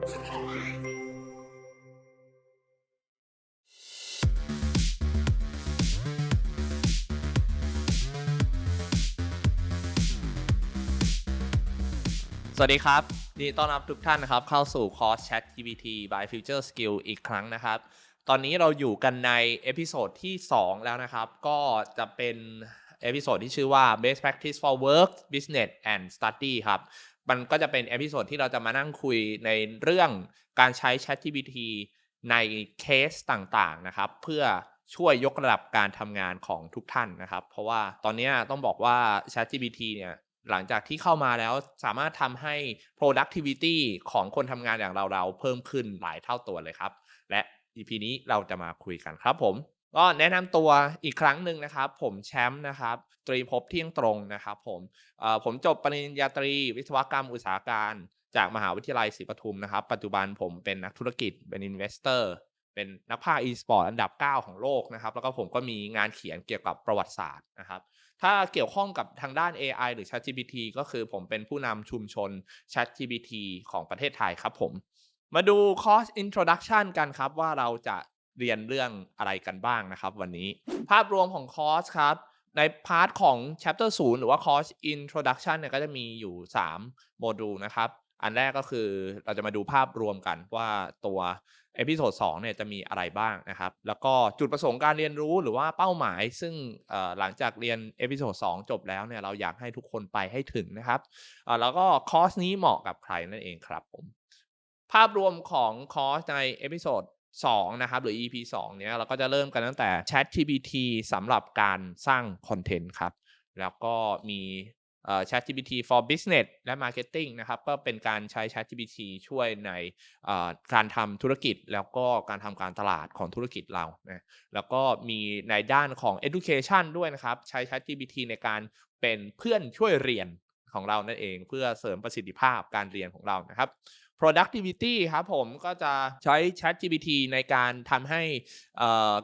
สวัสดีครับนดีต้อนรับทุกท่านนะครับ เข้าสู่คอร์ส Chat GPT by Future Skill อีกครั้งนะครับ ตอนนี้เราอยู่กันในเอพิโซดที่ 2 แล้วนะครับ ก็จะเป็นเอพิโซดที่ชื่อว่า Best Practice for Work Business and Study ครับ มันก็จะเป็นเอพิโซดที่เราจะมานั่งคุยในเรื่องการใช้ Chat GPT ในเคสต่างๆนะครับ เพื่อช่วยยกระดับการทำงานของทุกท่านนะครับ เพราะว่าตอนนี้ต้องบอกว่า ChatGPT เนี่ยหลังจากที่เข้ามาแล้วสามารถทำให้ productivity ของคนทำงานอย่างเรา ๆ เพิ่มขึ้นหลายเท่าตัวเลยครับ และ EP นี้เราจะมาคุยกันครับผม ก็แนะนำตัวอีกครั้งหนึ่งนะครับ ผมแชมป์นะครับ ตรีภพเที่ยงตรงนะครับ ผมผมจบปริญญาตรี วิศวกรรมอุตสาหการ จากมหาวิทยาลัยศรีปทุมนะครับ ปัจจุบันผมเป็นนักธุรกิจเป็นอินเวสเตอร์เป็นนักพากย์ e-sport อันดับ 9 ของโลกนะครับ แล้วก็ผมก็มีงานเขียนเกี่ยวกับประวัติศาสตร์นะครับ ถ้าเกี่ยวข้องกับทางด้าน AI หรือ ChatGPT ก็คือผมเป็นผู้นำชุมชน ChatGPT ของประเทศไทยครับผม มาดูคอร์ส Introduction กันครับว่าเราจะ เรียนเรื่องอะไรกันบ้างนะครับ วันนี้ภาพรวมของคอร์สครับ ในพาร์ทของ Chapter 0 หรือว่าคอร์ส Introduction เนี่ยก็จะมีอยู่ 3 โมดูลนะครับ อันแรกก็คือเราจะมาดูภาพรวมกันว่าตัวเอพิโซด2เนี่ยจะมีอะไรบ้างนะครับ แล้วก็จุดประสงค์การเรียนรู้หรือว่าเป้าหมาย ซึ่งหลังจากเรียนเอพิโซด2จบแล้วเนี่ยเราอยากให้ทุกคนไปให้ถึงนะครับแล้วก็คอร์สนี้เหมาะกับใครนั่นเองครับผมภาพรวมของคอร์สในเอพิโซด 2 นะครับ หรือ EP 2 เนี่ยเราก็จะเริ่มกันตั้งแต่ Chat GPT สำหรับการสร้างคอนเทนต์ครับ แล้วก็มีเอ่อ ChatGPT for Business และ Marketing นะครับ ก็เป็นการใช้ ChatGPT ช่วยในเอ่อการทำธุรกิจ แล้วก็การทำการตลาดของธุรกิจเรานะแล้วก็มีในด้านของ Education ด้วยนะครับ ใช้ ChatGPT ในการเป็นเพื่อนช่วยเรียน ของเรานั่นเองเพื่อเสริมประสิทธิภาพการเรียนของเรานะครับ productivity ครับผมก็จะใช้ ChatGPT ในการทำให้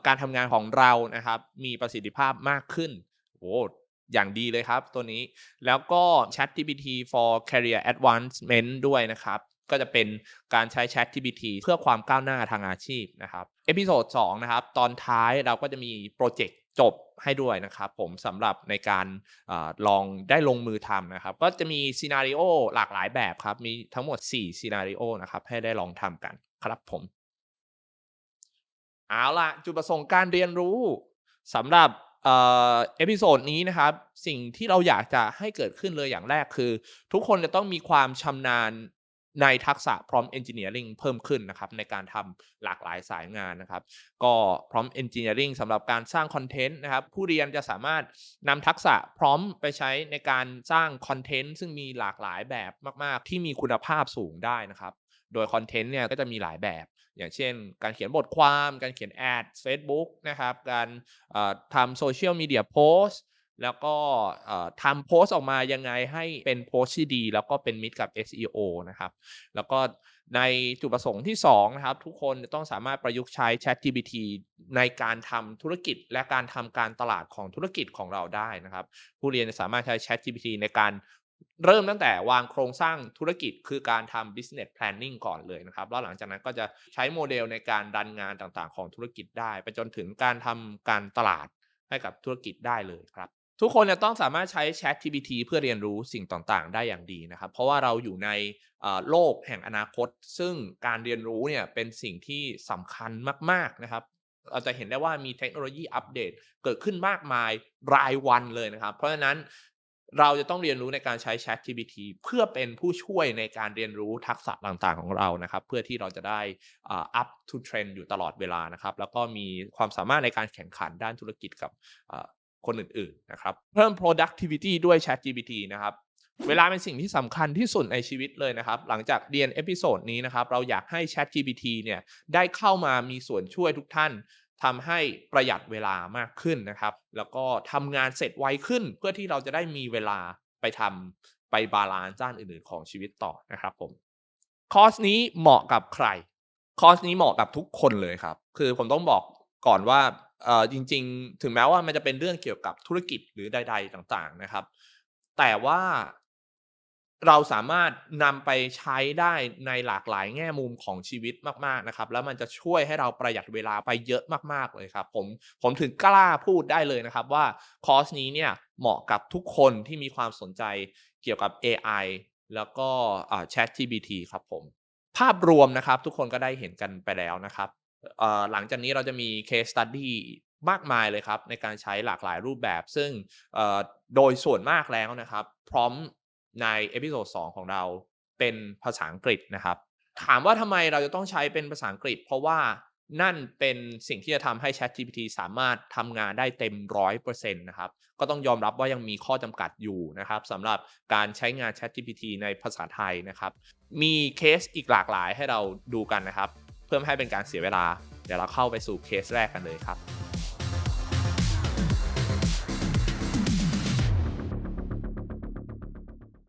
การทำงานของเรานะครับ มีประสิทธิภาพมากขึ้นโอ้อย่างดีเลยครับตัวนี้แล้วก็ ChatGPT for career advancement ด้วยนะครับ ก็จะเป็นการใช้ ChatGPT เพื่อความก้าวหน้าทางอาชีพนะครับเอพิโซด2นะครับ ตอนท้ายเราก็จะมีโปรเจกต์จบ ให้ด้วยนะครับผมสำหรับในการอลองได้ลงมือทำนะครับ ก็จะมีซีนารีโอหลากหลายแบบครับ มีทั้งหมด4ซีนารีโอนะครับ ให้ได้ลองทำกันครับผม เอาละจุดประสงค์การเรียนรู้สำหรับเอพิโซดนี้นะครับ สิ่งที่เราอยากจะให้เกิดขึ้นเลยอย่างแรกคือ ทุกคนจะต้องมีความชำนาญ ในทักษะ prompt engineering เพิ่มขึ้นนะครับในการทำหลากหลายสายงานนะครับ ก็ prompt engineering สำหรับการสร้างคอนเทนต์นะครับ ผู้เรียนจะสามารถนำทักษะ prompt ไปใช้ในการสร้างคอนเทนต์ซึ่งมีหลากหลายแบบมาก ๆ ที่มีคุณภาพสูงได้นะครับ โดยคอนเทนต์เนี่ยก็จะมีหลายแบบ อย่างเช่น การเขียนบทความ การเขียนแอด Facebook นะครับ การทำโซเชียลมีเดียโพสต์ แล้วก็ทำโพสต์ออกมายังไงให้เป็นโพสต์ที่ดี แล้วก็เป็นมิตรกับ SEO นะครับ แล้วก็ในจุดประสงค์ที่2นะครับ ทุกคนต้องสามารถประยุกต์ใช้ ChatGPT ในการทำธุรกิจ และการทำการตลาดของธุรกิจของเราได้นะครับ ผู้เรียนสามารถใช้ ChatGPT ในการเริ่มตั้งแต่วางโครงสร้างธุรกิจคือการทำ business planning ก่อนเลยนะครับ แล้วหลังจากนั้นก็จะใช้โมเดลในการดันงานต่างๆ ของธุรกิจได้ ไปจนถึงการทำการตลาดให้กับธุรกิจได้เลยครับ ทุกคนจะต้องสามารถใช้ ChatGPT เพื่อเรียนรู้สิ่งต่างๆ ได้อย่างดีนะครับ เพราะว่าเราอยู่ในโลกแห่งอนาคต ซึ่งการเรียนรู้เนี่ยเป็นสิ่งที่สำคัญมากๆนะครับเราจะเห็นได้ว่ามีเทคโนโลยีอัปเดตเกิดขึ้นมากมายรายวันเลยนะครับ เพราะฉะนั้นเราจะต้องเรียนรู้ในการใช้ ChatGPT เพื่อเป็นผู้ช่วยในการเรียนรู้ทักษะต่างๆของเรานะครับ เพื่อที่เราจะได้อ่า up to trend อยู่ตลอดเวลานะครับ แล้วก็มีความสามารถในการแข่งขันด้านธุรกิจกับ คนอื่นๆนะครับ เพิ่ม productivity ด้วย ChatGPT นะครับ เวลาเป็นสิ่งที่สำคัญที่สุดในชีวิตเลยนะครับ หลังจากเรียนเอพิโซดนี้นะครับ เราอยากให้ ChatGPT เนี่ยได้เข้ามามีส่วนช่วยทุกท่านทำให้ประหยัดเวลามากขึ้นนะครับ แล้วก็ทำงานเสร็จไวขึ้น เพื่อที่เราจะได้มีเวลาไปทำไปบาลานซ์ด้านอื่นๆ ของชีวิตต่อนะครับผมคอร์สนี้เหมาะกับใคร คอร์สนี้เหมาะกับทุกคนเลยครับ คือผมต้องบอกก่อนว่า จริง ๆ ถึงแม้ว่ามันจะเป็นเรื่องเกี่ยวกับธุรกิจหรือใด ๆ ต่างๆนะครับ แต่ว่าเราสามารถนำไปใช้ได้ในหลากหลายแง่มุมของชีวิตมากๆนะครับ แล้วมันจะช่วยให้เราประหยัดเวลาไปเยอะมากๆเลยครับ ผมผมถึงกล้าพูดได้เลยนะครับว่าคอร์สนี้เนี่ยเหมาะกับทุกคนที่มีความสนใจเกี่ยวกับ AI แล้วก็ ChatGPT ครับผม ภาพรวมนะครับ ทุกคนก็ได้เห็นกันไปแล้วนะครับ หลังจากนี้เราจะมี case study มากมายเลยครับ ในการใช้หลากหลายรูปแบบ ซึ่งโดยส่วนมากแล้วนะครับ พร้อมในเอพิโซด2ของเราเป็นภาษาอังกฤษนะครับ ถามว่าทำไมเราจะต้องใช้เป็นภาษาอังกฤษ เพราะว่านั่นเป็นสิ่งที่จะทำให้ ChatGPT สามารถทำงานได้เต็ม 100%นะครับ ก็ต้องยอมรับว่ายังมีข้อจำกัดอยู่นะครับสำหรับการใช้งาน ChatGPT ในภาษาไทยนะครับ มีเคสอีกหลากหลายให้เราดูกันนะครับ เพื่อไม่ให้เป็นการเสียเวลา เดี๋ยวเราเข้าไปสู่เคสแรกกันเลยครับ